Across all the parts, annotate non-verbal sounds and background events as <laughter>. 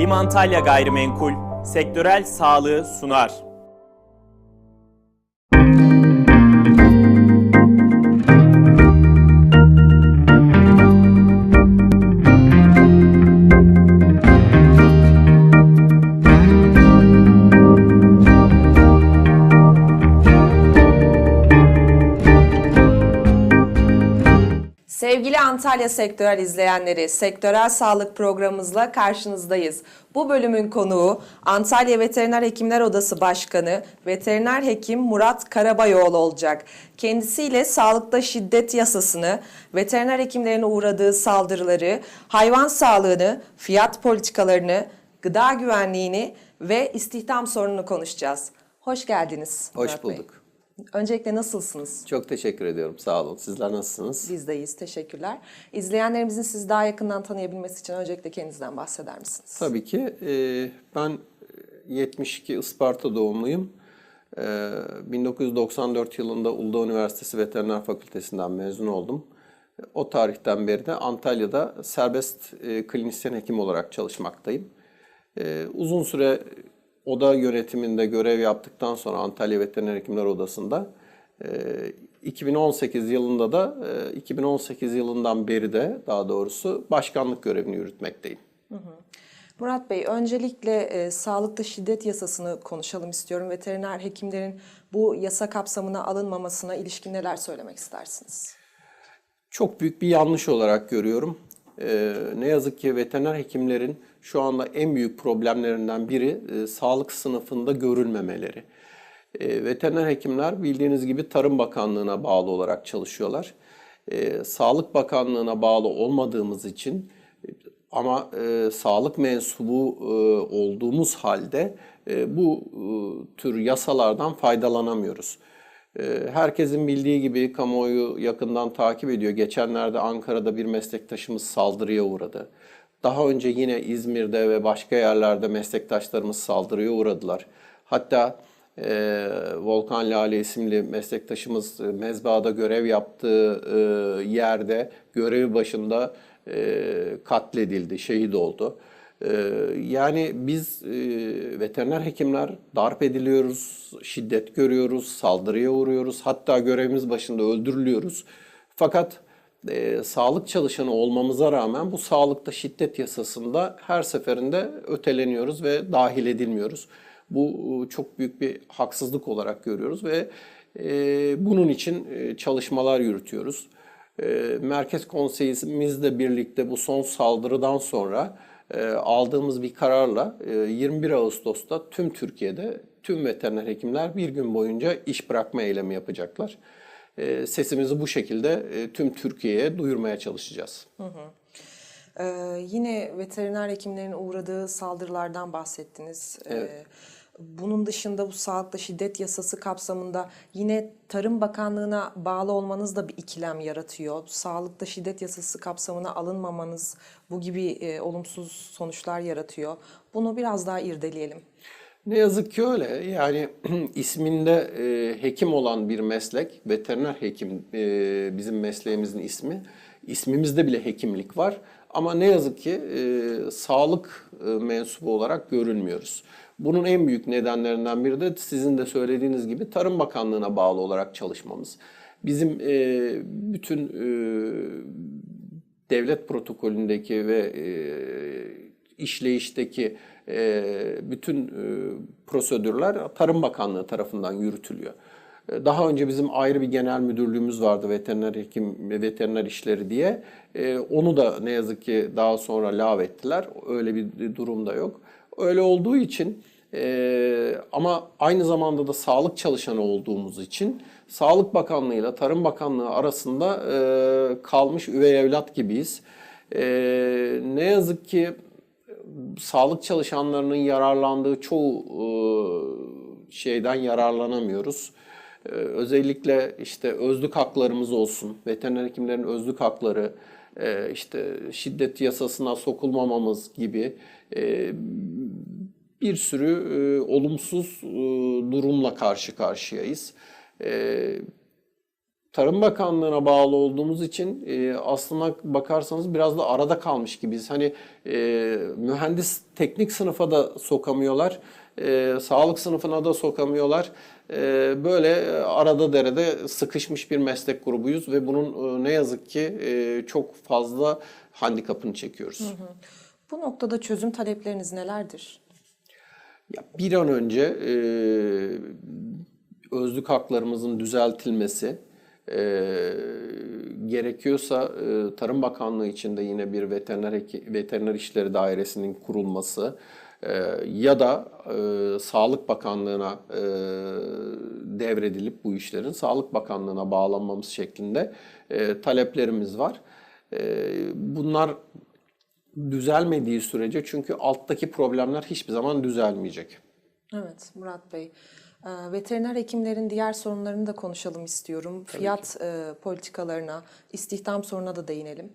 Limantalya Gayrimenkul sektörel sağlığı sunar. Antalya Sektörel izleyenleri, Sektörel Sağlık programımızla karşınızdayız. Bu bölümün konuğu Antalya Veteriner Hekimler Odası Başkanı Veteriner Hekim Murat Karabayoğlu olacak. Kendisiyle sağlıkta şiddet yasasını, veteriner hekimlerin uğradığı saldırıları, hayvan sağlığını, fiyat politikalarını, gıda güvenliğini ve istihdam sorununu konuşacağız. Hoş geldiniz. Hoş Murat Bey. Öncelikle nasılsınız? Çok teşekkür ediyorum. Sağ olun. Sizler nasılsınız? Biz de iyiyiz, teşekkürler. İzleyenlerimizin sizi daha yakından tanıyabilmesi için öncelikle kendinizden bahseder misiniz? Tabii ki. e, ben 72 Isparta doğumluyum. E, 1994 yılında Uludağ Üniversitesi Veteriner Fakültesinden mezun oldum. O tarihten beri de Antalya'da serbest e, klinisyen hekim olarak çalışmaktayım. E, uzun süre oda yönetiminde görev yaptıktan sonra Antalya Veteriner Hekimler Odası'nda e, 2018 yılında da e, 2018 yılından beri de daha doğrusu başkanlık görevini yürütmekteyim. Murat Bey, öncelikle e, sağlıkta şiddet yasasını konuşalım istiyorum. Veteriner hekimlerin bu yasa kapsamına alınmamasına ilişkin neler söylemek istersiniz? Çok büyük bir yanlış olarak görüyorum. Ee, ne yazık ki veteriner hekimlerin şu anda en büyük problemlerinden biri e, sağlık sınıfında görülmemeleri. E, veteriner hekimler bildiğiniz gibi Tarım Bakanlığı'na bağlı olarak çalışıyorlar. E, Sağlık Bakanlığı'na bağlı olmadığımız için e, ama e, sağlık mensubu e, olduğumuz halde e, bu e, tür yasalardan faydalanamıyoruz. Ee, Herkesin bildiği gibi kamuoyu yakından takip ediyor. Geçenlerde Ankara'da bir meslektaşımız saldırıya uğradı. Daha önce yine İzmir'de ve başka yerlerde meslektaşlarımız saldırıya uğradılar. Hatta e, Volkan Lale isimli meslektaşımız e, mezbahada görev yaptığı e, yerde görevi başında e, katledildi, şehit oldu. Ee, Yani biz e, veteriner hekimler darp ediliyoruz, şiddet görüyoruz, saldırıya uğruyoruz, hatta görevimiz başında öldürülüyoruz. Fakat e, sağlık çalışanı olmamıza rağmen bu sağlıkta şiddet yasasında her seferinde öteleniyoruz ve dahil edilmiyoruz. Bu e, çok büyük bir haksızlık olarak görüyoruz ve e, bunun için e, çalışmalar yürütüyoruz. E, Merkez Konseyimizle birlikte bu son saldırıdan sonra aldığımız bir kararla e, 21 Ağustos'ta tüm Türkiye'de tüm veteriner hekimler bir gün boyunca iş bırakma eylemi yapacaklar. E, Sesimizi bu şekilde e, tüm Türkiye'ye duyurmaya çalışacağız. Ee, yine veteriner hekimlerin uğradığı saldırılardan bahsettiniz. Ee, bunun dışında bu sağlıkta şiddet yasası kapsamında yine Tarım Bakanlığı'na bağlı olmanız da bir ikilem yaratıyor. Sağlıkta şiddet yasası kapsamına alınmamanız bu gibi e, olumsuz sonuçlar yaratıyor. Bunu biraz daha irdeleyelim. Ne yazık ki öyle. Yani <clears throat> isminde e, hekim olan bir meslek, veteriner hekim e, bizim mesleğimizin ismi. İsmimizde bile hekimlik var. Ama ne yazık ki e, sağlık e, mensubu olarak görünmüyoruz. Bunun en büyük nedenlerinden biri de sizin de söylediğiniz gibi Tarım Bakanlığı'na bağlı olarak çalışmamız. Bizim e, bütün e, devlet protokolündeki ve e, işleyişteki e, bütün e, prosedürler Tarım Bakanlığı tarafından yürütülüyor. E, Daha önce bizim ayrı bir genel müdürlüğümüz vardı veteriner hekim ve veteriner işleri diye. E, Onu da ne yazık ki daha sonra lağvettiler. Öyle bir durum da yok. Öyle olduğu için e, ama aynı zamanda da sağlık çalışanı olduğumuz için Sağlık Bakanlığı ile Tarım Bakanlığı arasında e, kalmış üvey evlat gibiyiz. E, ne yazık ki sağlık çalışanlarının yararlandığı çoğu e, şeyden yararlanamıyoruz. E, Özellikle işte özlük haklarımız olsun, veteriner hekimlerin özlük hakları, e, işte şiddet yasasına sokulmamamız gibi e, bir sürü e, olumsuz durumla karşı karşıyayız. Tarım Bakanlığı'na bağlı olduğumuz için e, aslına bakarsanız biraz da arada kalmış gibiyiz. Hani e, mühendis teknik sınıfa da sokamıyorlar, e, sağlık sınıfına da sokamıyorlar. E, böyle e, arada derede sıkışmış bir meslek grubuyuz ve bunun e, ne yazık ki e, çok fazla handikapını çekiyoruz. Bu noktada çözüm talepleriniz nelerdir? Ya bir an önce e, özlük haklarımızın düzeltilmesi, e, gerekiyorsa e, Tarım Bakanlığı içinde yine bir veteriner veteriner işleri dairesinin kurulması ya da e, Sağlık Bakanlığı'na e, devredilip bu işlerin Sağlık Bakanlığı'na bağlanmamız şeklinde e, taleplerimiz var. E, bunlar düzelmediği sürece çünkü alttaki problemler hiçbir zaman düzelmeyecek. Evet Murat Bey. Ee, Veteriner hekimlerin diğer sorunlarını da konuşalım istiyorum. Fiyat e, politikalarına, istihdam sorununa da değinelim.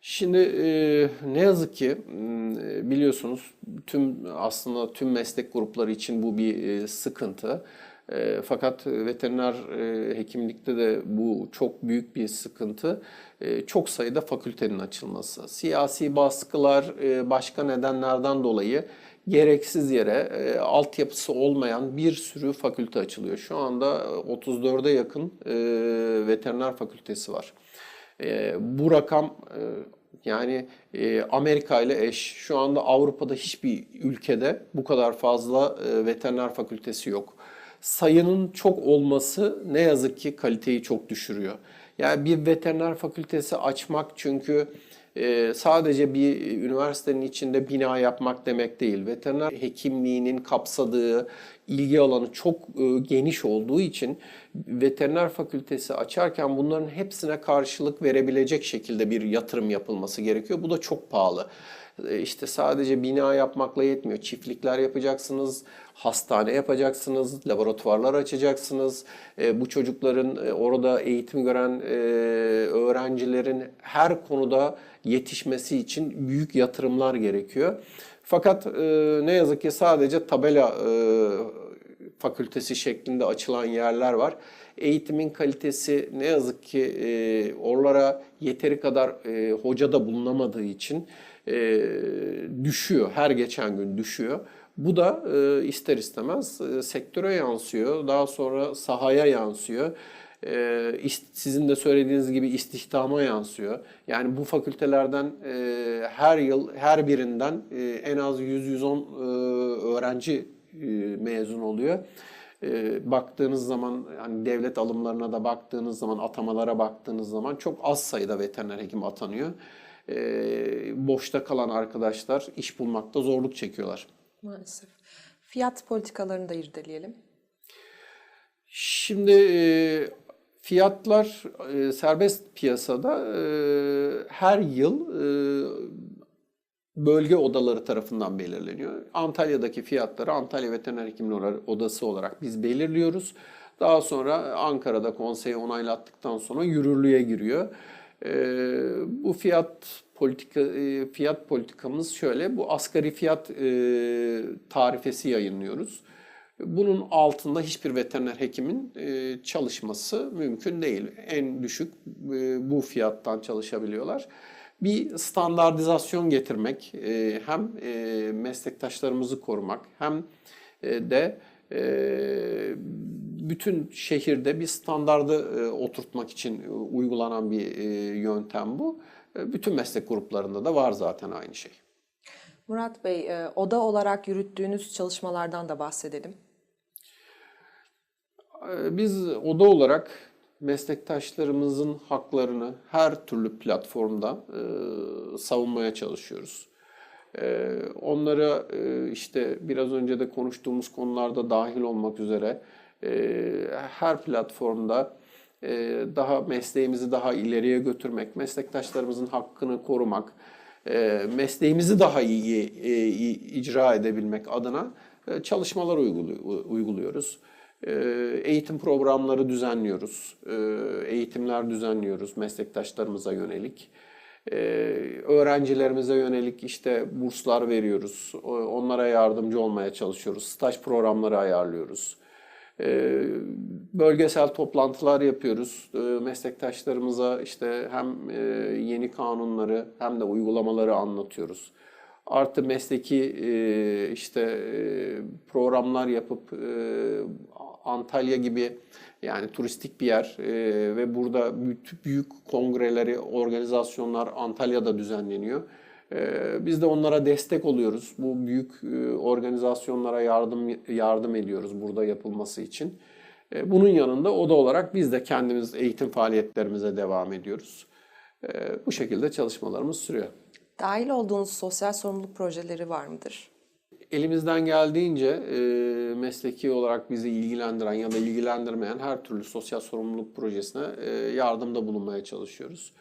Şimdi e, ne yazık ki m, biliyorsunuz tüm aslında tüm meslek grupları için bu bir e, sıkıntı. E, fakat veteriner e, hekimlikte de bu çok büyük bir sıkıntı. E, çok sayıda fakültenin açılması. Siyasi baskılar, e, başka nedenlerden dolayı gereksiz yere e, altyapısı olmayan bir sürü fakülte açılıyor. Şu anda 34'e yakın e, veteriner fakültesi var. E, bu rakam e, yani e, Amerika ile eş. Şu anda Avrupa'da hiçbir ülkede bu kadar fazla e, veteriner fakültesi yok. Sayının çok olması ne yazık ki kaliteyi çok düşürüyor. Yani bir veteriner fakültesi açmak çünkü e, sadece bir üniversitenin içinde bina yapmak demek değil. Veteriner hekimliğinin kapsadığı ilgi alanı çok e, geniş olduğu için veteriner fakültesi açarken bunların hepsine karşılık verebilecek şekilde bir yatırım yapılması gerekiyor. Bu da çok pahalı. E, İşte sadece bina yapmakla yetmiyor. Çiftlikler yapacaksınız, hastane yapacaksınız, laboratuvarlar açacaksınız. E, bu çocukların e, orada eğitim gören öğrencilerin her konuda yetişmesi için büyük yatırımlar gerekiyor. Fakat ne yazık ki sadece tabela fakültesi şeklinde açılan yerler var. Eğitimin kalitesi ne yazık ki e, oralara yeteri kadar e, hoca da bulunamadığı için e, düşüyor. Her geçen gün düşüyor. Bu da e, ister istemez e, sektöre yansıyor. Daha sonra sahaya yansıyor. E, sizin de söylediğiniz gibi istihdama yansıyor. Yani bu fakültelerden e, her yıl her birinden e, en az 100-110 e, öğrenci mezun oluyor. E, baktığınız zaman hani devlet alımlarına da baktığınız zaman atamalara baktığınız zaman çok az sayıda veteriner hekim atanıyor. E, boşta kalan arkadaşlar iş bulmakta zorluk çekiyorlar. Maalesef. Fiyat politikalarını da irdeleyelim. Şimdi e, fiyatlar e, serbest piyasada e, her yıl e, bölge odaları tarafından belirleniyor. Antalya'daki fiyatları Antalya Veteriner Hekimler Odası olarak biz belirliyoruz. Daha sonra Ankara'da konseyi onaylattıktan sonra yürürlüğe giriyor. E, bu fiyat politika e, fiyat politikamız şöyle. Bu asgari fiyat e, tarifesi yayınlıyoruz. Bunun altında hiçbir veteriner hekimin e, çalışması mümkün değil. En düşük e, bu fiyattan çalışabiliyorlar. Bir standartizasyon getirmek, e, hem e, meslektaşlarımızı korumak hem e, de bütün şehirde bir standardı oturtmak için uygulanan bir yöntem bu. Bütün meslek gruplarında da var zaten aynı şey. Murat Bey, oda olarak yürüttüğünüz çalışmalardan da bahsedelim. Biz oda olarak meslektaşlarımızın haklarını her türlü platformda e, savunmaya çalışıyoruz. E, onlara e, işte biraz önce de konuştuğumuz konularda dahil olmak üzere e, her platformda e, daha mesleğimizi daha ileriye götürmek, meslektaşlarımızın hakkını korumak, e, mesleğimizi daha iyi e, icra edebilmek adına e, çalışmalar uygulu- uyguluyoruz. E, Eğitim programları düzenliyoruz, e, eğitimler düzenliyoruz meslektaşlarımıza yönelik. E, Öğrencilerimize yönelik işte burslar veriyoruz, onlara yardımcı olmaya çalışıyoruz, staj programları ayarlıyoruz. Bölgesel toplantılar yapıyoruz. Meslektaşlarımıza işte hem e, yeni kanunları hem de uygulamaları anlatıyoruz. Artı mesleki e, işte e, programlar yapıp Antalya gibi yani turistik bir yer e, ve burada büyük, kongreleri, organizasyonlar Antalya'da düzenleniyor. E, biz de onlara destek oluyoruz. Bu büyük e, organizasyonlara yardım yardım ediyoruz burada yapılması için. E, bunun yanında oda olarak biz de kendimiz eğitim faaliyetlerimize devam ediyoruz. E, bu şekilde çalışmalarımız sürüyor. Dahil olduğunuz sosyal sorumluluk projeleri var mıdır? Elimizden geldiğince e, mesleki olarak bizi ilgilendiren ya da ilgilendirmeyen her türlü sosyal sorumluluk projesine e, yardımda bulunmaya çalışıyoruz.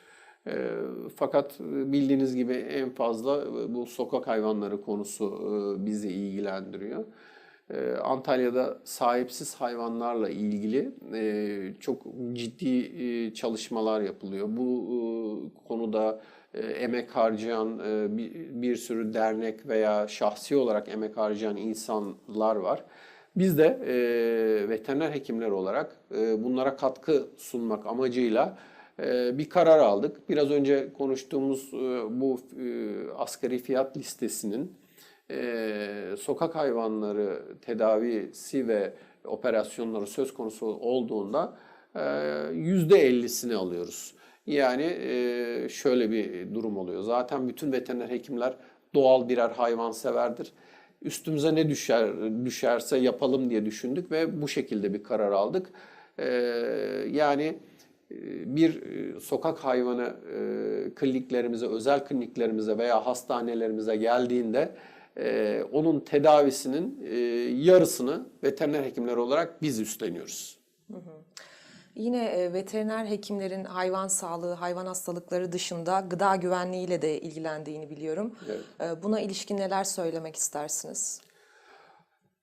E, fakat bildiğiniz gibi en fazla bu sokak hayvanları konusu e, bizi ilgilendiriyor. E, Antalya'da sahipsiz hayvanlarla ilgili e, çok ciddi e, çalışmalar yapılıyor. Bu e, konuda emek harcayan e, bir, sürü dernek veya şahsi olarak emek harcayan insanlar var. Biz de e, veteriner hekimler olarak e, bunlara katkı sunmak amacıyla e, bir karar aldık. Biraz önce konuştuğumuz e, bu e, asgari fiyat listesinin e, sokak hayvanları tedavisi ve operasyonları söz konusu olduğunda e, %50'sini alıyoruz. Yani şöyle bir durum oluyor. Zaten bütün veteriner hekimler doğal birer hayvanseverdir. Üstümüze ne düşer düşerse yapalım diye düşündük ve bu şekilde bir karar aldık. Yani bir sokak hayvanı kliniklerimize, özel kliniklerimize veya hastanelerimize geldiğinde onun tedavisinin yarısını veteriner hekimler olarak biz üstleniyoruz. Yine e, veteriner hekimlerin hayvan sağlığı, hayvan hastalıkları dışında gıda güvenliğiyle de ilgilendiğini biliyorum. Evet. E, Buna ilişkin neler söylemek istersiniz?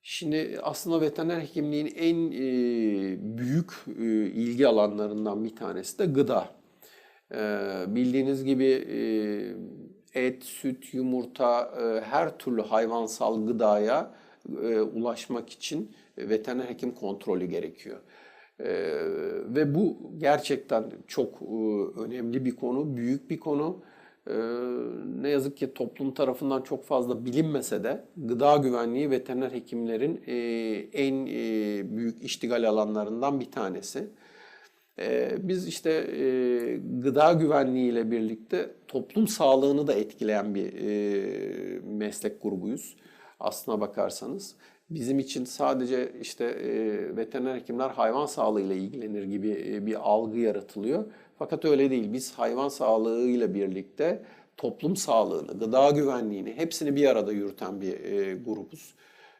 Şimdi aslında veteriner hekimliğin en e, büyük ilgi alanlarından bir tanesi de gıda. Bildiğiniz gibi et, süt, yumurta, her türlü hayvansal gıdaya ulaşmak için veteriner hekim kontrolü gerekiyor. E, ve bu gerçekten çok e, önemli bir konu, büyük bir konu. Ee, ne yazık ki toplum tarafından çok fazla bilinmese de gıda güvenliği veteriner hekimlerin e, en e, büyük iştigal alanlarından bir tanesi. Ee, Biz işte gıda güvenliği ile birlikte toplum sağlığını da etkileyen bir meslek grubuyuz. Aslına bakarsanız. Bizim için sadece işte e, veteriner hekimler hayvan sağlığıyla ilgilenir gibi e, bir algı yaratılıyor. Fakat öyle değil. Biz hayvan sağlığıyla birlikte toplum sağlığını, gıda güvenliğini hepsini bir arada yürüten bir e, grubuz.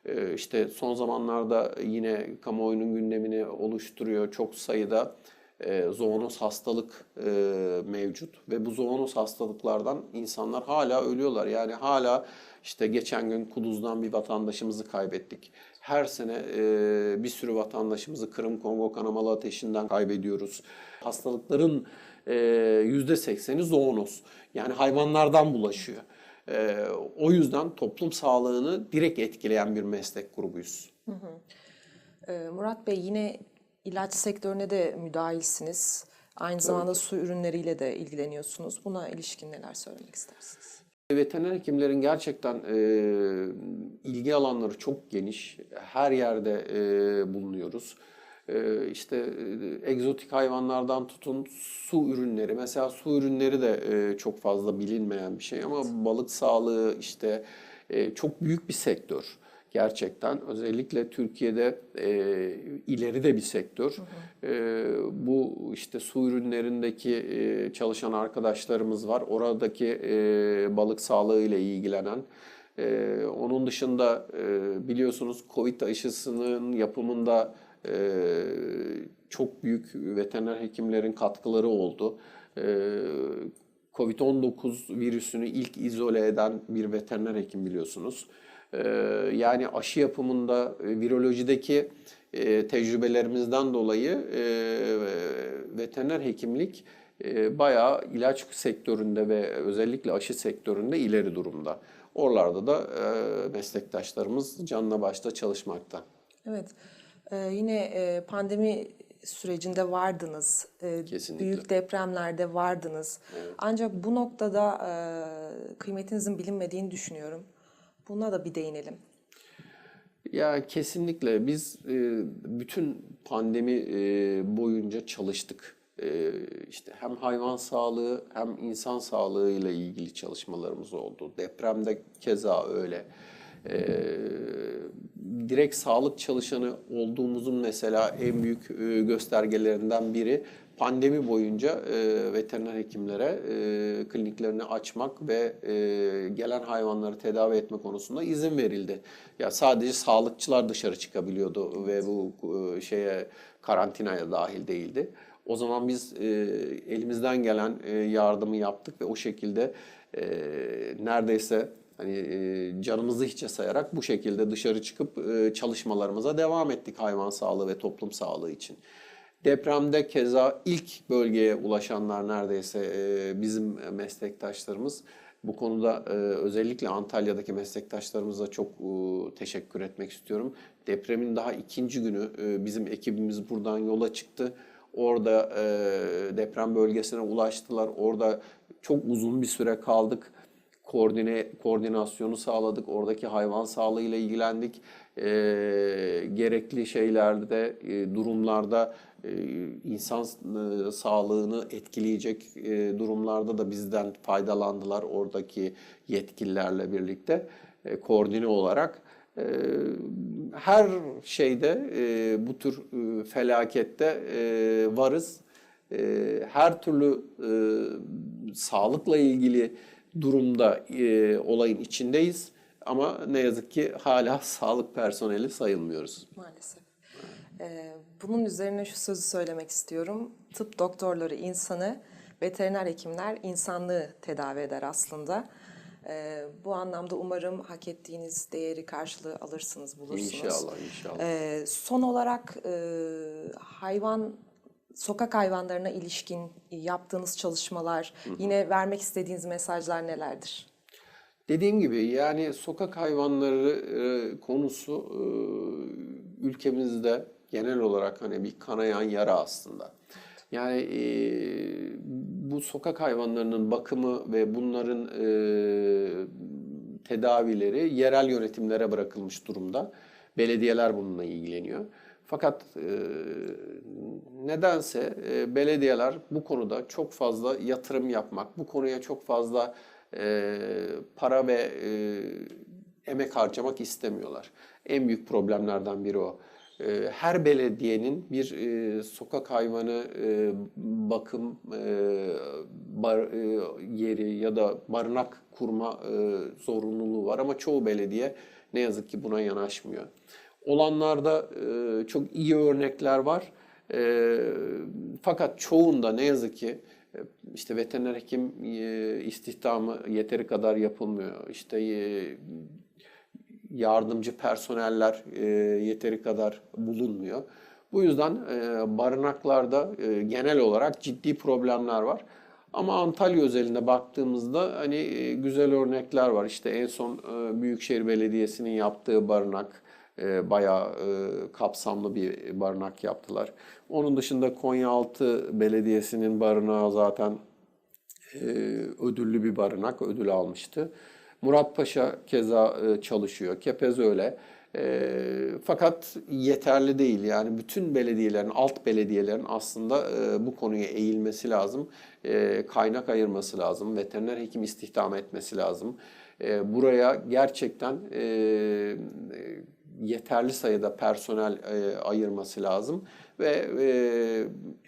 E, işte son zamanlarda yine kamuoyunun gündemini oluşturuyor çok sayıda e, zoonoz hastalık e, mevcut ve bu zoonoz hastalıklardan insanlar hala ölüyorlar. Yani hala işte geçen gün Kuduz'dan bir vatandaşımızı kaybettik. Her sene e, bir sürü vatandaşımızı Kırım Kongo kanamalı ateşinden kaybediyoruz. Hastalıkların e, %80'i zoonoz. Yani hayvanlardan bulaşıyor. E, o yüzden toplum sağlığını direkt etkileyen bir meslek grubuyuz. E, Murat Bey yine ilaç sektörüne de müdahilsiniz. Aynı zamanda su ürünleriyle de ilgileniyorsunuz. Buna ilişkin neler söylemek istersiniz? Veteriner hekimlerin gerçekten e, ilgi alanları çok geniş. Her yerde e, bulunuyoruz. E, işte e, egzotik hayvanlardan tutun su ürünleri. Mesela su ürünleri de e, çok fazla bilinmeyen bir şey ama balık sağlığı işte e, çok büyük bir sektör gerçekten. Özellikle Türkiye'de e, ileri de bir sektör. E, bu işte su ürünlerindeki e, çalışan arkadaşlarımız var. Oradaki e, balık sağlığı ile ilgilenen. E, onun dışında e, biliyorsunuz Covid aşısının yapımında e, çok büyük veteriner hekimlerin katkıları oldu. E, Covid-19 virüsünü ilk izole eden bir veteriner hekim biliyorsunuz. Ee, Yani aşı yapımında e, virolojideki e, tecrübelerimizden dolayı e, veteriner hekimlik bayağı ilaç sektöründe ve özellikle aşı sektöründe ileri durumda. Oralarda da meslektaşlarımız canla başla çalışmakta. Evet, e, yine pandemi sürecinde vardınız. E, Kesinlikle. Büyük depremlerde vardınız. Ancak bu noktada kıymetinizin bilinmediğini düşünüyorum. Buna da bir değinelim. Ya kesinlikle biz e, bütün pandemi e, boyunca çalıştık. E, işte hem hayvan sağlığı hem insan sağlığı ile ilgili çalışmalarımız oldu. Depremde keza öyle. E, direkt sağlık çalışanı olduğumuzun mesela en büyük e, göstergelerinden biri pandemi boyunca e, veteriner hekimlere e, kliniklerini açmak ve e, gelen hayvanları tedavi etme konusunda izin verildi. Ya sadece sağlıkçılar dışarı çıkabiliyordu ve bu e, şeye karantinaya dahil değildi. O zaman biz e, elimizden gelen e, yardımı yaptık ve o şekilde e, neredeyse hani e, canımızı hiçe sayarak bu şekilde dışarı çıkıp e, çalışmalarımıza devam ettik hayvan sağlığı ve toplum sağlığı için. Depremde keza ilk bölgeye ulaşanlar neredeyse e, bizim meslektaşlarımız. Bu konuda e, özellikle Antalya'daki meslektaşlarımıza çok teşekkür etmek istiyorum. Depremin daha ikinci günü e, bizim ekibimiz buradan yola çıktı. Orada deprem bölgesine ulaştılar. Orada çok uzun bir süre kaldık koordine koordinasyonu sağladık. Oradaki hayvan sağlığıyla ilgilendik. E, gerekli şeylerde, e, durumlarda e, insan e, sağlığını etkileyecek e, durumlarda da bizden faydalandılar oradaki yetkililerle birlikte e, koordine olarak. E, her şeyde e, bu tür e, felakette e, varız. E, her türlü e, sağlıkla ilgili durumda e, olayın içindeyiz. Ama ne yazık ki hala <laughs> sağlık personeli sayılmıyoruz. Maalesef. Ee, bunun üzerine şu sözü söylemek istiyorum. Tıp doktorları insanı, veteriner hekimler insanlığı tedavi eder aslında. Ee, bu anlamda umarım hak ettiğiniz değeri karşılığı alırsınız, bulursunuz. İnşallah, inşallah. Ee, son olarak e, hayvan sokak hayvanlarına ilişkin yaptığınız çalışmalar, yine vermek istediğiniz mesajlar nelerdir? Dediğim gibi yani sokak hayvanları konusu ülkemizde genel olarak hani bir kanayan yara aslında. Yani e, bu sokak hayvanlarının bakımı ve bunların e, tedavileri yerel yönetimlere bırakılmış durumda. Belediyeler bununla ilgileniyor. Fakat e, nedense e, belediyeler bu konuda çok fazla yatırım yapmak, bu konuya çok fazla e, para ve e, emek harcamak istemiyorlar. En büyük problemlerden biri o. E, Her belediyenin bir e, sokak hayvanı e, bakım e, bar- e, yeri ya da barınak kurma e, zorunluluğu var ama çoğu belediye ne yazık ki buna yanaşmıyor. Olanlarda e, çok iyi örnekler var. E, fakat çoğunda ne yazık ki işte veteriner hekim e, istihdamı yeteri kadar yapılmıyor. İşte e, yardımcı personeller e, yeteri kadar bulunmuyor. Bu yüzden barınaklarda genel olarak ciddi problemler var. Ama Antalya özelinde baktığımızda hani güzel örnekler var. İşte en son Büyükşehir Belediyesi'nin yaptığı barınak e, bayağı e, kapsamlı bir barınak yaptılar. Onun dışında Konyaaltı Belediyesi'nin barınağı zaten e, ödüllü bir barınak, ödül almıştı. Muratpaşa keza e, çalışıyor, Kepez öyle. E, fakat yeterli değil. Yani bütün belediyelerin, alt belediyelerin aslında e, bu konuya eğilmesi lazım. E, kaynak ayırması lazım. Veteriner hekim istihdam etmesi lazım. E, buraya gerçekten e, yeterli sayıda personel e, ayırması lazım ve e,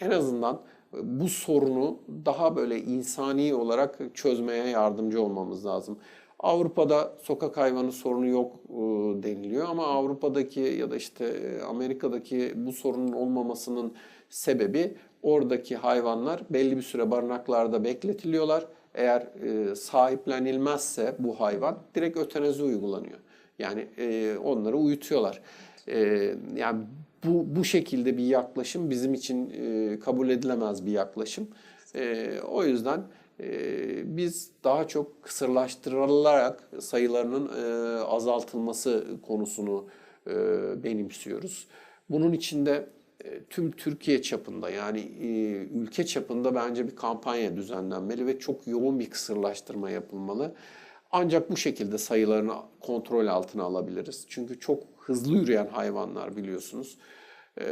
en azından bu sorunu daha böyle insani olarak çözmeye yardımcı olmamız lazım. Avrupa'da sokak hayvanı sorunu yok e, deniliyor ama Avrupa'daki ya da işte Amerika'daki bu sorunun olmamasının sebebi oradaki hayvanlar belli bir süre barınaklarda bekletiliyorlar. Eğer sahiplenilmezse bu hayvan direkt ötenazi uygulanıyor. Yani e, onları uyutuyorlar. E, yani bu bu şekilde bir yaklaşım bizim için e, kabul edilemez bir yaklaşım. E, o yüzden e, biz daha çok kısırlaştırılarak sayılarının e, azaltılması konusunu e, benimsiyoruz. Bunun içinde e, tüm Türkiye çapında yani e, ülke çapında bence bir kampanya düzenlenmeli ve çok yoğun bir kısırlaştırma yapılmalı. Ancak bu şekilde sayılarını kontrol altına alabiliriz. Çünkü çok hızlı yürüyen hayvanlar biliyorsunuz. E,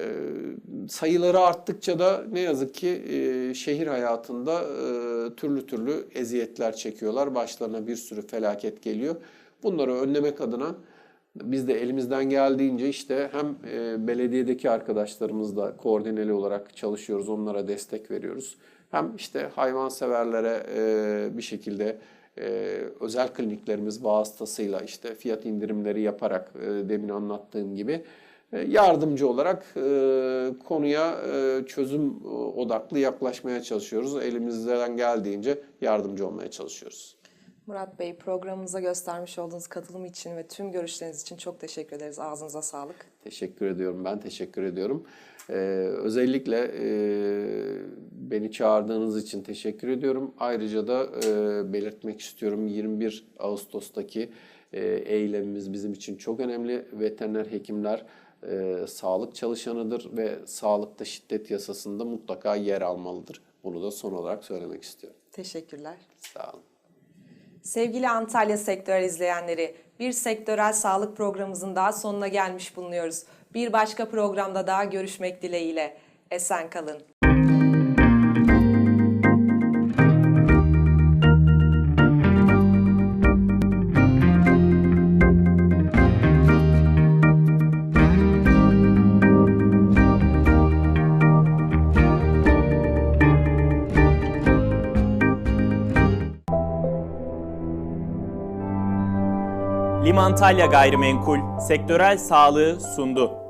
sayıları arttıkça da ne yazık ki e, şehir hayatında e, türlü türlü eziyetler çekiyorlar. Başlarına bir sürü felaket geliyor. Bunları önlemek adına biz de elimizden geldiğince işte hem e, belediyedeki arkadaşlarımızla koordineli olarak çalışıyoruz, onlara destek veriyoruz. Hem işte hayvanseverlere e, bir şekilde e, özel kliniklerimiz vasıtasıyla işte fiyat indirimleri yaparak e, demin anlattığım gibi e, yardımcı olarak e, konuya e, çözüm odaklı yaklaşmaya çalışıyoruz. Elimizden geldiğince yardımcı olmaya çalışıyoruz. Murat Bey programımıza göstermiş olduğunuz katılım için ve tüm görüşleriniz için çok teşekkür ederiz. Ağzınıza sağlık. Teşekkür ediyorum. Ben teşekkür ediyorum. Ee, özellikle e, beni çağırdığınız için teşekkür ediyorum. Ayrıca da e, belirtmek istiyorum 21 Ağustos'taki e, eylemimiz bizim için çok önemli. Veteriner hekimler e, sağlık çalışanıdır ve sağlıkta şiddet yasasında mutlaka yer almalıdır. Bunu da son olarak söylemek istiyorum. Teşekkürler. Sağ olun. Sevgili Antalya Sektörel izleyenleri, bir sektörel sağlık programımızın daha sonuna gelmiş bulunuyoruz. Bir başka programda daha görüşmek dileğiyle. Esen kalın. Limantalya Gayrimenkul sektörel sağlığı sundu.